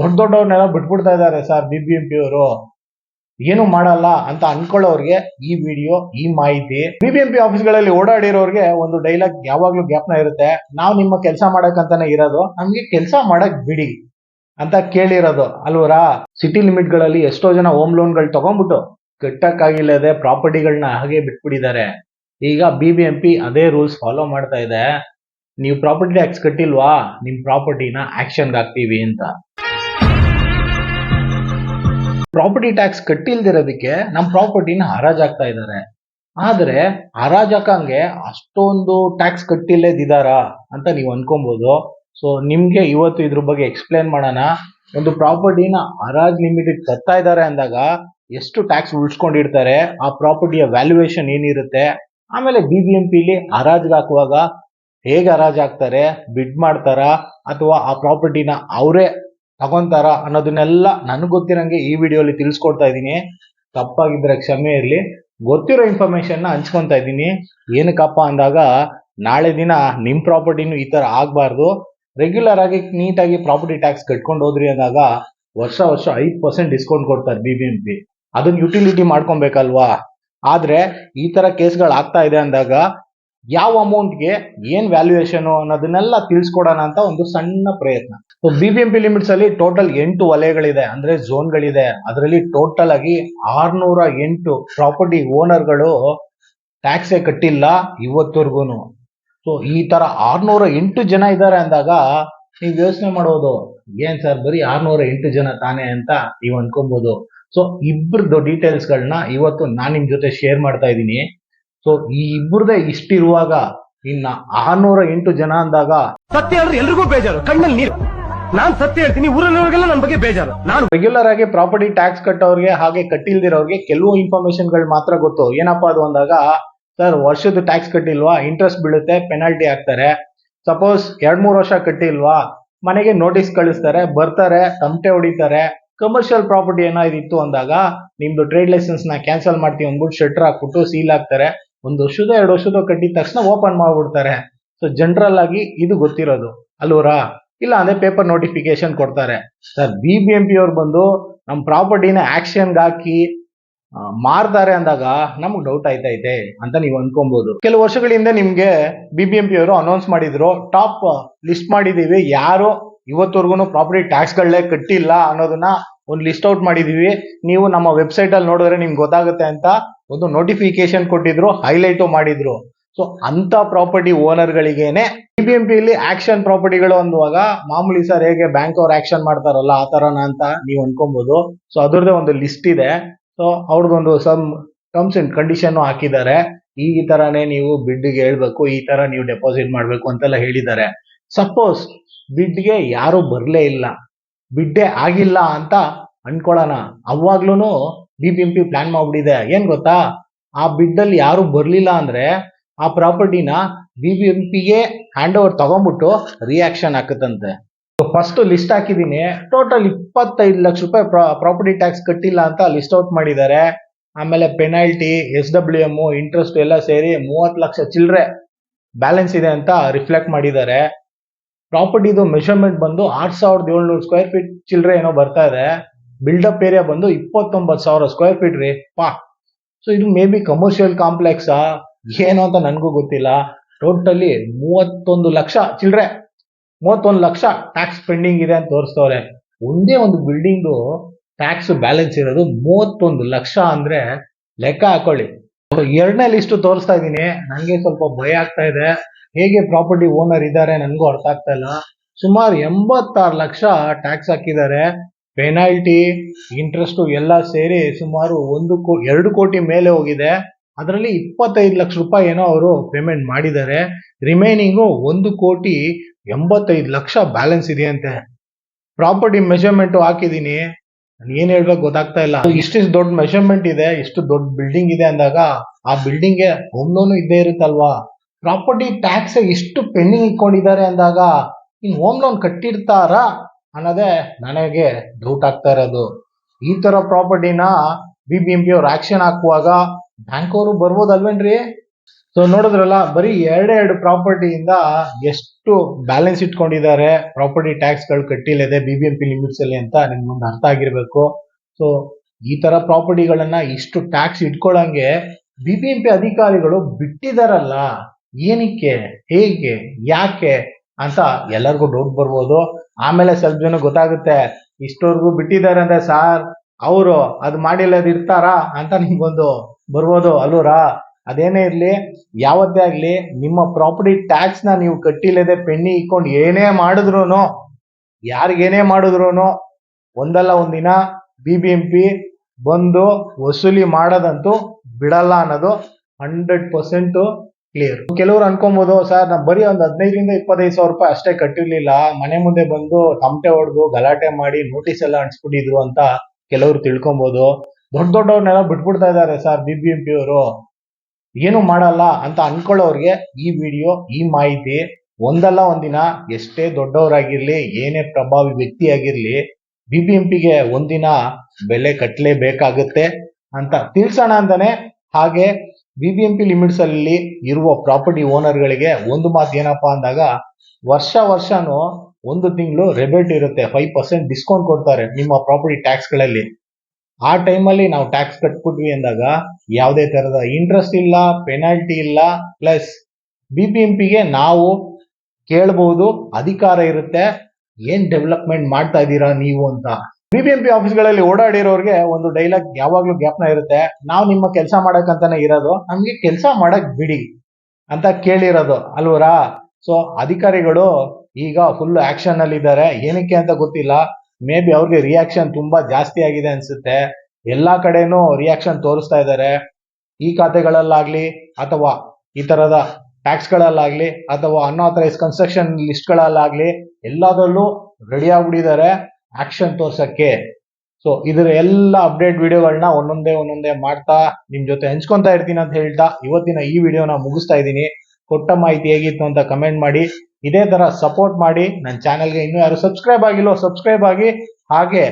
ದೊಡ್ಡ ದೊಡ್ಡವ್ರನ್ನೆಲ್ಲ ಬಿಟ್ಬಿಡ್ತಾ ಇದ್ದಾರೆ sir B B M P ಅವರು. ಏನು ಮಾಡಲ್ಲ ಅಂತ ಅನ್ಕೊಳ್ಳೋರಿಗೆ ಈ ವಿಡಿಯೋ, ಈ ಮಾಹಿತಿ. ಬಿ ಬಿ ಎಂ ಪಿ ಆಫೀಸ್ಗಳಲ್ಲಿ ಓಡಾಡಿರೋರ್ಗೆ ಒಂದು ಡೈಲಾಗ್ ಯಾವಾಗ್ಲೂ ಜ್ಞಾಪನ ಇರುತ್ತೆ. ನಾವು ನಿಮ್ಮ ಕೆಲಸ ಮಾಡಕ್ಕಂತಾನೆ ಇರೋದು. ನಮ್ಗೆ ಕೆಲಸ ಮಾಡಕ್ ಬಿಡಿ ಅಂತ ಕೇಳಿರೋದು. ಅಲ್ವರಾ? ಸಿಟಿ ಲಿಮಿಟ್ಗಳಲ್ಲಿ ಎಷ್ಟೋ ಜನ ಹೋಮ್ ಲೋನ್ಗಳು ತಗೊಂಡ್ಬಿಟ್ಟು ಕಟ್ಟಕ್ಕಾಗಿಲ್ಲದೆ ಪ್ರಾಪರ್ಟಿಗಳನ್ನ ಹಾಗೆ ಬಿಟ್ಬಿಟ್ಟಿದ್ದಾರೆ. ಈಗ ಬಿ ಬಿ ಎಂ ಪಿ ಅದೇ ರೂಲ್ಸ್ ಫಾಲೋ ಮಾಡ್ತಾ ಇದೆ. ನೀವು ಪ್ರಾಪರ್ಟಿ ಟ್ಯಾಕ್ಸ್ ಕಟ್ಟಿಲ್ವಾ? ನಿಮ್ ಪ್ರಾಪರ್ಟಿನ ಆಕ್ಷನ್ಗೆ ಹಾಕ್ತೀವಿ ಅಂತ. ಪ್ರಾಪರ್ಟಿ ಟ್ಯಾಕ್ಸ್ ಕಟ್ಟಿಲ್ದಿರೋದಕ್ಕೆ ನಮ್ಮ ಪ್ರಾಪರ್ಟಿನ ಹರಾಜಾಗ್ತಾ ಇದ್ದಾರೆ ಆದರೆ ಹರಾಜಾಕಂಗೆ ಅಷ್ಟೊಂದು ಟ್ಯಾಕ್ಸ್ ಕಟ್ಟಿಲ್ಲದಿದಾರಾ ಅಂತ ನೀವು ಅನ್ಕೊಬಹುದು ಸೊ ನಿಮ್ಗೆ ಇವತ್ತು ಇದ್ರ ಬಗ್ಗೆ ಎಕ್ಸ್ಪ್ಲೇನ್ ಮಾಡೋಣ. ಒಂದು ಪ್ರಾಪರ್ಟಿನ ಹರಾಜ್ ಲಿಮಿಟೆಡ್ ತತ್ತಾ ಇದ್ದಾರೆ ಅಂದಾಗ ಎಷ್ಟು ಟ್ಯಾಕ್ಸ್ ಉಳಿಸ್ಕೊಂಡಿರ್ತಾರೆ, ಆ ಪ್ರಾಪರ್ಟಿಯ ವ್ಯಾಲ್ಯೂಯೇಷನ್ ಏನಿರುತ್ತೆ, ಆಮೇಲೆ ಬಿ ಬಿ ಎಂ ಪಿಲಿ ಹರಾಜ್ಗೆ ಹಾಕುವಾಗ ಹೇಗೆ ಹರಾಜ್ ಹಾಕ್ತಾರೆ ಬಿಡ್ ಮಾಡ್ತಾರಾ, ಅಥವಾ ಆ ಪ್ರಾಪರ್ಟಿನ ಅವರೇ ತಗೊಂತಾರ ಅನ್ನೋದನ್ನೆಲ್ಲ ನನಗೆ ಗೊತ್ತಿರಂಗೆ ಈ ವಿಡಿಯೋಲಿ ತಿಳಿಸ್ಕೊಡ್ತಾ ಇದ್ದೀನಿ. ತಪ್ಪಾಗಿದ್ರೆ ಕ್ಷಮೆ ಇರಲಿ. ಗೊತ್ತಿರೋ ಇನ್ಫಾರ್ಮೇಶನ್ನ ಹಂಚ್ಕೊತಾ ಇದ್ದೀನಿ. ಏನಕ್ಕಪ್ಪ ಅಂದಾಗ, ನಾಳೆ ದಿನ ನಿಮ್ಮ ಪ್ರಾಪರ್ಟಿನೂ ಈ ಥರ ಆಗಬಾರ್ದು. ರೆಗ್ಯುಲರ್ ಆಗಿ ನೀಟಾಗಿ ಪ್ರಾಪರ್ಟಿ ಟ್ಯಾಕ್ಸ್ ಕಟ್ಕೊಂಡು ಹೋದ್ರಿ ಅಂದಾಗ ವರ್ಷ ವರ್ಷ ಐದು ಪರ್ಸೆಂಟ್ ಡಿಸ್ಕೌಂಟ್ ಕೊಡ್ತಾರೆ ಬಿ ಬಿ ಎಂ ಪಿ ಅದನ್ನ ಯುಟಿಲಿಟಿ ಮಾಡ್ಕೊಬೇಕಲ್ವಾ? ಆದ್ರೆ ಈ ತರ ಕೇಸ್ಗಳು ಆಗ್ತಾ ಇದೆ ಅಂದಾಗ ಯಾವ ಅಮೌಂಟ್ಗೆ ಏನ್ ವ್ಯಾಲ್ಯೂಯೇಷನ್ ಅನ್ನೋದನ್ನೆಲ್ಲ ತಿಳಿಸ್ಕೊಡೋಣ ಅಂತ ಒಂದು ಸಣ್ಣ ಪ್ರಯತ್ನ. B B M P limits ಅಲ್ಲಿ ಟೋಟಲ್ ಎಂಟು ವಲಯಗಳಿದೆ. ಅಂದ್ರೆ ಝೋನ್ ಗಳಿದೆ ಅದರಲ್ಲಿ ಟೋಟಲ್ ಆಗಿ ಆರ್ನೂರ ಎಂಟು ಪ್ರಾಪರ್ಟಿ ಓನರ್ಗಳು ಟ್ಯಾಕ್ಸ್ ಕಟ್ಟಿಲ್ಲ ಇವತ್ತವರೆಗೂ ಸೊ ಈ ತರ ಆರ್ನೂರ ಎಂಟು ಜನ ಇದ್ದಾರೆ ಅಂದಾಗ ನೀವು ಯೋಚನೆ ಮಾಡೋದು, ಏನ್ ಸರ್ ಬರೀ ಆರ್ನೂರ ಎಂಟು ಜನ ತಾನೇ ಅಂತ ನೀವು ಅನ್ಕೊಬಹುದು ಸೊ ಇಬ್ಬರದ್ದು ಡೀಟೇಲ್ಸ್ಗಳನ್ನ ಇವತ್ತು ನಾನು ನಿಮ್ ಜೊತೆ ಶೇರ್ ಮಾಡ್ತಾ ಇದ್ದೀನಿ. ಸೊ ಈ ಇಬ್ಬರದೇ ಇಷ್ಟಿರುವಾಗ ಇನ್ನ ಆರ್ನೂರ ಎಂಟು ಜನ ಅಂದಾಗ ಸತ್ಯ ಎಲ್ರಿಗೂ ಬೇಜಾರು, ಕಣ್ಣಲ್ಲಿ ನೀರು. ನಾನ್ ಸತ್ಯ ಹೇಳ್ತೀನಿ, ಊರಲ್ಲಿರೋರಿಗೆಲ್ಲ ನನ್ನ ಬಗ್ಗೆ ಬೇಜಾರು. ನಾನು ರೆಗ್ಯುಲರ್ ಆಗಿ ಪ್ರಾಪರ್ಟಿ ಟ್ಯಾಕ್ಸ್ ಕಟ್ಟೋರಿಗೆ ಹಾಗೆ ಕಟ್ಟಿಲ್ದಿರೋರಿಗೆ ಕೆಲವು ಇನ್ಫಾರ್ಮೇಶನ್ಗಳು ಮಾತ್ರ ಗೊತ್ತು. ಏನಪ್ಪಾ ಅದು ಅಂದಾಗ, ಸರ್ ವರ್ಷದ ಟ್ಯಾಕ್ಸ್ ಕಟ್ಟಿಲ್ವಾ? ಇಂಟ್ರೆಸ್ಟ್ ಬೀಳುತ್ತೆ ಪೆನಾಲ್ಟಿ ಹಾಕ್ತಾರೆ. ಸಪೋಸ್ ಎರಡ್ ಮೂರು ವರ್ಷ ಕಟ್ಟಿಲ್ವಾ? ಮನೆಗೆ ನೋಟಿಸ್ ಕಳಿಸ್ತಾರೆ, ಬರ್ತಾರೆ ತಮಟೆ ಹೊಡಿತಾರೆ. ಕಮರ್ಷಿಯಲ್ ಪ್ರಾಪರ್ಟಿ ಏನಾದಿತ್ತು ಅಂದಾಗ, ನಿಮ್ದು ಟ್ರೇಡ್ ಲೈಸೆನ್ಸ್ನ ಕ್ಯಾನ್ಸಲ್ ಮಾಡ್ತೀವಿ ಅಂದ್ಬಿಟ್ಟು ಶೆಟ್ರ್ ಹಾಕ್ಬಿಟ್ಟು ಸೀಲ್ ಹಾಕ್ತಾರೆ. ಒಂದು ವರ್ಷದ, ಎರಡು ವರ್ಷದ ಕಟ್ಟಿದ ತಕ್ಷಣ ಓಪನ್ ಮಾಡ್ಬಿಡ್ತಾರೆ. ಸೊ ಜನರಲ್ ಆಗಿ ಇದು ಗೊತ್ತಿರೋದು. ಅಲ್ವರಾ ಇಲ್ಲ ಅಂದ್ರೆ ಪೇಪರ್ ನೋಟಿಫಿಕೇಶನ್ ಕೊಡ್ತಾರೆ. Sir B B M P ಅವ್ರು ಬಂದು ನಮ್ಮ ಪ್ರಾಪರ್ಟಿನ ಆಕ್ಷನ್ಗೆ ಹಾಕಿ ಮಾರ್ತಾರೆ ಅಂದಾಗ ನಮ್ಗೆ ಡೌಟ್ ಆಯ್ತೈತೆ ಅಂತ ನೀವು ಅನ್ಕೊಬಹುದು ಕೆಲವು ವರ್ಷಗಳಿಂದ ನಿಮ್ಗೆ ಬಿ ಬಿ ಎಂ ಪಿ ಅವರು ಅನೌನ್ಸ್ ಮಾಡಿದ್ರು ಟಾಪ್ ಲಿಸ್ಟ್ ಮಾಡಿದೀವಿ, ಯಾರು ಇವತ್ತವರೆಗೂ ಪ್ರಾಪರ್ಟಿ ಟ್ಯಾಕ್ಸ್ಗಳೇ ಕಟ್ಟಿಲ್ಲ ಅನ್ನೋದನ್ನ ಒಂದು ಲಿಸ್ಟ್ ಔಟ್ ಮಾಡಿದೀವಿ. ನೀವು ನಮ್ಮ ವೆಬ್ಸೈಟ್ ಅಲ್ಲಿ ನೋಡಿದ್ರೆ ನಿಮ್ಗೆ ಗೊತ್ತಾಗುತ್ತೆ ಅಂತ ಒಂದು ನೋಟಿಫಿಕೇಶನ್ ಕೊಟ್ಟಿದ್ರು ಹೈಲೈಟು ಮಾಡಿದ್ರು. ಸೊ ಅಂತ ಪ್ರಾಪರ್ಟಿ ಓನರ್ಗಳಿಗೇನೆ ಬಿ ಎಂ ಪಿಲಿ ಆಕ್ಷನ್ ಪ್ರಾಪರ್ಟಿಗಳು ಅಂದುವಾಗ ಮಾಮೂಲಿ ಸರ್ ಹೇಗೆ ಬ್ಯಾಂಕ್ ಅವ್ರು ಆಕ್ಷನ್ ಮಾಡ್ತಾರಲ್ಲ ಆ ತರನ ಅಂತ ನೀವು ಅನ್ಕೊಬಹುದು ಸೊ ಅದ್ರದ್ದೇ ಒಂದು ಲಿಸ್ಟ್ ಇದೆ. ಸೊ ಅವ್ರದ್ದೊಂದು ಸಮ್ ಟರ್ಮ್ಸ್ ಅಂಡ್ ಕಂಡೀಷನ್ ಹಾಕಿದ್ದಾರೆ. ಈ ತರನೇ ನೀವು ಬಿಡ್ಗೆ ಹೇಳ್ಬೇಕು, ಈ ತರ ನೀವು ಡೆಪಾಸಿಟ್ ಮಾಡ್ಬೇಕು ಅಂತೆಲ್ಲ ಹೇಳಿದ್ದಾರೆ. ಸಪೋಸ್ ಬಿಡ್ಗೆ ಯಾರು ಬರಲೇ ಇಲ್ಲ. ಬಿಡ್ಡೆ ಆಗಿಲ್ಲ ಅಂತ ಅನ್ಕೊಳ್ಳೋಣ. ಅವಾಗ್ಲೂ B B M P plan ಮಾಡ್ಬಿಟ್ಟಿದೆ. ಏನ್ ಗೊತ್ತಾ? ಆ ಬಿಡ್ಡಲ್ಲಿ ಯಾರು ಬರ್ಲಿಲ್ಲ ಅಂದ್ರೆ ಆ ಪ್ರಾಪರ್ಟಿನ ಬಿ ಬಿ ಎಂ ಪಿಗೆ ಹ್ಯಾಂಡ್ ಓವರ್ ತಗೊಂಡ್ಬಿಟ್ಟು ರಿಯಾಕ್ಷನ್ ಹಾಕುತ್ತಂತೆ. ಫಸ್ಟ್ ಲಿಸ್ಟ್ ಹಾಕಿದ್ದೀನಿ. ಟೋಟಲ್ ಇಪ್ಪತ್ತೈದು ಲಕ್ಷ ರೂಪಾಯಿ ಪ್ರಾಪರ್ಟಿ ಟ್ಯಾಕ್ಸ್ ಕಟ್ಟಿಲ್ಲ ಅಂತ ಲಿಸ್ಟ್ ಔಟ್ ಮಾಡಿದ್ದಾರೆ. ಆಮೇಲೆ penalty S W M interest ಎಲ್ಲ ಸೇರಿ ಮೂವತ್ತು ಲಕ್ಷ ಚಿಲ್ಲರೆ ಬ್ಯಾಲೆನ್ಸ್ ಇದೆ ಅಂತ ರಿಫ್ಲೆಕ್ಟ್ ಮಾಡಿದ್ದಾರೆ. ಪ್ರಾಪರ್ಟಿದು ಮೆಷರ್ಮೆಂಟ್ ಬಂದು ಆರ್ ಸಾವಿರದ ಏಳ್ನೂರು ಸ್ಕ್ವೇರ್ ಫೀಟ್ ಚಿಲ್ಲರೆ ಏನೋ ಬರ್ತಾ ಇದೆ. ಬಿಲ್ಡಪ್ ಏರಿಯಾ ಬಂದು ಇಪ್ಪತ್ತೊಂಬತ್ತು ಸಾವಿರ ಸ್ಕ್ವೇರ್ ಫೀಟ್ ರೀ. ಪಾ ಸೊ ಇದು ಮೇ ಬಿ ಕಮರ್ಷಿಯಲ್ ಕಾಂಪ್ಲೆಕ್ಸಾ ಏನು ಅಂತ ನನಗೂ ಗೊತ್ತಿಲ್ಲ. ಟೋಟಲಿ ಮೂವತ್ತೊಂದು ಲಕ್ಷ ಚಿಲ್ಲರೆ ಮೂವತ್ತೊಂದು ಲಕ್ಷ ಟ್ಯಾಕ್ಸ್ ಪೆಂಡಿಂಗ್ ಇದೆ ಅಂತ ತೋರಿಸ್ತವ್ರೆ. ಒಂದೇ ಒಂದು ಬಿಲ್ಡಿಂಗು ಟ್ಯಾಕ್ಸ್ ಬ್ಯಾಲೆನ್ಸ್ ಇರೋದು ಮೂವತ್ತೊಂದು ಲಕ್ಷ ಅಂದ್ರೆ ಲೆಕ್ಕ ಹಾಕೊಳ್ಳಿ. ಎರಡನೇ ಲಿಸ್ಟ್ ತೋರಿಸ್ತಾ ಇದ್ದೀನಿ. ನನಗೆ ಸ್ವಲ್ಪ ಭಯ ಆಗ್ತಾ ಇದೆ. ಹೇಗೆ ಪ್ರಾಪರ್ಟಿ ಓನರ್ ಇದ್ದಾರೆ ನನಗೂ ಅರ್ಥ ಆಗ್ತಾ ಇಲ್ಲ. ಸುಮಾರು ಎಂಬತ್ತಾರು ಲಕ್ಷ ಟ್ಯಾಕ್ಸ್ ಹಾಕಿದ್ದಾರೆ. ಪೆನಾಲ್ಟಿ ಇಂಟ್ರೆಸ್ಟು ಎಲ್ಲ ಸೇರಿ ಸುಮಾರು ಒಂದು ಕೋ ಎರಡು ಕೋಟಿ ಮೇಲೆ ಹೋಗಿದೆ. ಅದರಲ್ಲಿ ಇಪ್ಪತ್ತೈದು ಲಕ್ಷ ರೂಪಾಯಿ ಏನೋ ಅವರು ಪೇಮೆಂಟ್ ಮಾಡಿದ್ದಾರೆ. ರಿಮೈನಿಂಗು ಒಂದು ಕೋಟಿ ಎಂಬತ್ತೈದು ಲಕ್ಷ ಬ್ಯಾಲೆನ್ಸ್ ಇದೆಯಂತೆ. ಪ್ರಾಪರ್ಟಿ ಮೆಷರ್ಮೆಂಟ್ ಹಾಕಿದ್ದೀನಿ. ನಾನು ಏನು ಹೇಳ್ಬೇಕು ಗೊತ್ತಾಗ್ತಾ ಇಲ್ಲ. ಇಷ್ಟಿಷ್ಟು ದೊಡ್ಡ ಮೆಷರ್ಮೆಂಟ್ ಇದೆ, ಇಷ್ಟು ದೊಡ್ಡ ಬಿಲ್ಡಿಂಗ್ ಇದೆ ಅಂದಾಗ ಆ ಬಿಲ್ಡಿಂಗ್ಗೆ ಹೋಮ್ ಲೋನು ಇದ್ದೇ ಇರುತ್ತಲ್ವಾ? ಪ್ರಾಪರ್ಟಿ ಟ್ಯಾಕ್ಸ್ ಇಷ್ಟು ಪೆಂಡಿಂಗ್ ಇಟ್ಕೊಂಡಿದ್ದಾರೆ ಅಂದಾಗ ಇನ್ನು ಹೋಮ್ ಲೋನ್ ಕಟ್ಟಿರ್ತಾರಾ ಅನ್ನೋದೇ ನನಗೆ ಡೌಟ್ ಆಗ್ತಾ ಇರೋದು. ಈ ಥರ ಪ್ರಾಪರ್ಟಿನ ಬಿ ಬಿ ಎಂ ಪಿ ಅವ್ರು ಆಕ್ಷನ್ ಹಾಕುವಾಗ ಬ್ಯಾಂಕ್ ಅವರು ಬರ್ಬೋದಲ್ವೇನ್ರಿ? ಸೊ ನೋಡಿದ್ರಲ್ಲ, ಬರೀ ಎರಡೇ ಎರಡು ಪ್ರಾಪರ್ಟಿಯಿಂದ ಎಷ್ಟು ಬ್ಯಾಲೆನ್ಸ್ ಇಟ್ಕೊಂಡಿದ್ದಾರೆ, ಪ್ರಾಪರ್ಟಿ ಟ್ಯಾಕ್ಸ್ಗಳು ಕಟ್ಟಿಲ್ಲದೆ B B M P limits ಅಲ್ಲಿ ಅಂತ ನಿಮ್ಗೊಂದು ಅರ್ಥ ಆಗಿರ್ಬೇಕು. ಸೊ ಈ ತರ ಪ್ರಾಪರ್ಟಿಗಳನ್ನ ಇಷ್ಟು ಟ್ಯಾಕ್ಸ್ ಇಟ್ಕೊಳ್ಳಂಗೆ ಬಿ ಬಿ ಎಂ ಪಿ ಅಧಿಕಾರಿಗಳು ಬಿಟ್ಟಿದಾರಲ್ಲ, ಏನಕ್ಕೆ, ಹೇಗೆ, ಯಾಕೆ ಅಂತ ಎಲ್ಲರಿಗೂ ಡೌಟ್ ಬರ್ಬೋದು. ಆಮೇಲೆ ಸ್ವಲ್ಪ ಜನ ಗೊತ್ತಾಗುತ್ತೆ ಇಷ್ಟವರೆಗೂ ಬಿಟ್ಟಿದ್ದಾರೆ ಅಂದ್ರೆ ಸಾರ್ ಅವರು ಅದು ಮಾಡಿಲ್ಲದ ಇರ್ತಾರಾ ಅಂತ ನಿಮ್ಗೊಂದು ಬರ್ಬೋದು. ಅಲ್ಲೂರಾ ಅದೇನೇ ಇರ್ಲಿ, ಯಾವತ್ತೇ ಆಗ್ಲಿ ನಿಮ್ಮ ಪ್ರಾಪರ್ಟಿ ಟ್ಯಾಕ್ಸ್ನ ನೀವು ಕಟ್ಟಿಲ್ಲದೆ ಪೆನ್ನಿ ಇಕ್ಕೊಂಡು ಏನೇ ಮಾಡಿದ್ರು ಯಾರಿಗೇನೇ ಮಾಡಿದ್ರು ಒಂದಲ್ಲ ಒಂದಿನ ಬಿ ಬಿ ಎಂ ಪಿ ಬಂದು ವಸೂಲಿ ಮಾಡೋದಂತೂ ಬಿಡಲ್ಲ ಅನ್ನೋದು ಹಂಡ್ರೆಡ್ ಪರ್ಸೆಂಟ್ ಕ್ಲಿಯರ್. ಕೆಲವರು ಅನ್ಕೊಬಹುದು ಸರ್ ನಾ ಬರೀ ಒಂದು ಹದಿನೈದರಿಂದ ಇಪ್ಪತ್ತೈದು ಸಾವಿರ ರೂಪಾಯಿ ಅಷ್ಟೇ ಕಟ್ಟಿರ್ಲಿಲ್ಲ. ಮನೆ ಮುಂದೆ ಬಂದು ತಮಟೆ ಹೊಡೆದು ಗಲಾಟೆ ಮಾಡಿ ನೋಟಿಸ್ ಎಲ್ಲ ಅಂಟಿಸ್ಬಿಟ್ಟಿದ್ರು ಅಂತ ಕೆಲವ್ರು ತಿಳ್ಕೊಬಹುದು ದೊಡ್ಡ ದೊಡ್ಡವ್ರನ್ನೆಲ್ಲ ಬಿಟ್ಬಿಡ್ತಾ ಇದ್ದಾರೆ sir B B M P ಅವರು. ಏನು ಮಾಡಲ್ಲ ಅಂತ ಅನ್ಕೊಳ್ಳೋರ್ಗೆ ಈ ವಿಡಿಯೋ, ಈ ಮಾಹಿತಿ ಒಂದಲ್ಲ ಒಂದಿನ ಎಷ್ಟೇ ದೊಡ್ಡವರಾಗಿರ್ಲಿ, ಏನೇ ಪ್ರಭಾವಿ ವ್ಯಕ್ತಿ ಆಗಿರ್ಲಿ ಬಿ ಬಿ ಎಂ ಪಿಗೆ ಒಂದಿನ ಬೆಲೆ ಕಟ್ಟಲೇಬೇಕಾಗುತ್ತೆ ಅಂತ ತಿಳ್ಸೋಣ ಅಂತಾನೆ. ಹಾಗೆ B B M P limits ಅಲ್ಲಿ ಇರುವ ಪ್ರಾಪರ್ಟಿ ಓನರ್ಗಳಿಗೆ ಒಂದು ಮಾತು ಏನಪ್ಪಾ ಅಂದಾಗ, ವರ್ಷ ವರ್ಷನೂ ಒಂದು ತಿಂಗಳು ರೆಬೆಟ್ ಇರುತ್ತೆ ಫೈವ್ ಪರ್ಸೆಂಟ್ ಡಿಸ್ಕೌಂಟ್ ಕೊಡ್ತಾರೆ ನಿಮ್ಮ ಪ್ರಾಪರ್ಟಿ ಟ್ಯಾಕ್ಸ್ಗಳಲ್ಲಿ ಆ ಟೈಮಲ್ಲಿ ನಾವು ಟ್ಯಾಕ್ಸ್ ಕಟ್ಬಿಟ್ವಿ ಅಂದಾಗ ಯಾವುದೇ ತರದ ಇಂಟ್ರೆಸ್ಟ್ ಇಲ್ಲ ಪೆನಾಲ್ಟಿ ಇಲ್ಲ ಪ್ಲಸ್ ಬಿ ಪಿ ನಾವು ಕೇಳಬಹುದು ಅಧಿಕಾರ ಇರುತ್ತೆ, ಏನ್ ಡೆವಲಪ್ಮೆಂಟ್ ಮಾಡ್ತಾ ಇದ್ದೀರಾ ನೀವು ಅಂತ. ಬಿ ಬಿ ಎಂ ಪಿ ಆಫೀಸ್ಗಳಲ್ಲಿ ಓಡಾಡಿರೋರ್ಗೆ ಒಂದು ಡೈಲಾಗ್ ಯಾವಾಗ್ಲೂ ಗ್ಯಾಪ್ನ ಇರುತ್ತೆ, ನಾವು ನಿಮ್ಮ ಕೆಲಸ ಮಾಡಕ್ಕಂತಾನೆ ಇರೋದು, ನಮ್ಗೆ ಕೆಲಸ ಮಾಡಕ್ ಬಿಡಿ ಅಂತ ಕೇಳಿರೋದು, ಅಲ್ವರಾ? ಸೊ ಅಧಿಕಾರಿಗಳು ಈಗ ಫುಲ್ ಆಕ್ಷನ್ ಅಲ್ಲಿ ಇದ್ದಾರೆ. ಏನಕ್ಕೆ ಅಂತ ಗೊತ್ತಿಲ್ಲ. ಮೇ ಬಿ ಅವ್ರಿಗೆ ರಿಯಾಕ್ಷನ್ ತುಂಬಾ ಜಾಸ್ತಿ ಆಗಿದೆ ಅನ್ಸುತ್ತೆ. ಎಲ್ಲಾ ಕಡೆನೂ ರಿಯಾಕ್ಷನ್ ತೋರಿಸ್ತಾ ಇದ್ದಾರೆ. ಈ ಖಾತೆಗಳಲ್ಲಾಗ್ಲಿ ಅಥವಾ ಈ ತರದ ಟ್ಯಾಕ್ಸ್ ಗಳಲ್ಲಾಗ್ಲಿ ಅಥವಾ ಅನ್ಆಥರೈಸ್ ಕನ್ಸ್ಟ್ರಕ್ಷನ್ ಲಿಸ್ಟ್ ಗಳಲ್ಲಾಗ್ಲಿ ಎಲ್ಲದರಲ್ಲೂ ರೆಡಿ ಆಗ್ಬಿಟ್ಟಿದ್ದಾರೆ ಆಕ್ಷನ್ ತೋರ್ಸಕ್ಕೆ. ಸೊ ಇದರ ಎಲ್ಲ ಅಪ್ಡೇಟ್ ವಿಡಿಯೋಗಳನ್ನ ಒಂದೊಂದೇ ಒಂದೊಂದೇ ಮಾಡ್ತಾ ನಿಮ್ ಜೊತೆ ಹಂಚ್ಕೊಂತ ಇರ್ತೀನಿ ಅಂತ ಹೇಳ್ತಾ ಇವತ್ತಿನ ಈ ವಿಡಿಯೋನ ಮುಗಿಸ್ತಾ ಇದ್ದೀನಿ. ಕೊಟ್ಟ ಮಾಹಿತಿ ಹೇಗಿತ್ತು ಅಂತ ಕಮೆಂಟ್ ಮಾಡಿ. ಇದೇ ತರ ಸಪೋರ್ಟ್ ಮಾಡಿ ನನ್ನ ಚಾನೆಲ್ಗೆ ಇನ್ನೂ ಯಾರು ಸಬ್ಸ್ಕ್ರೈಬ್ ಆಗಿಲ್ಲೋ ಸಬ್ಸ್ಕ್ರೈಬ್ ಆಗಿ ಹಾಗೆ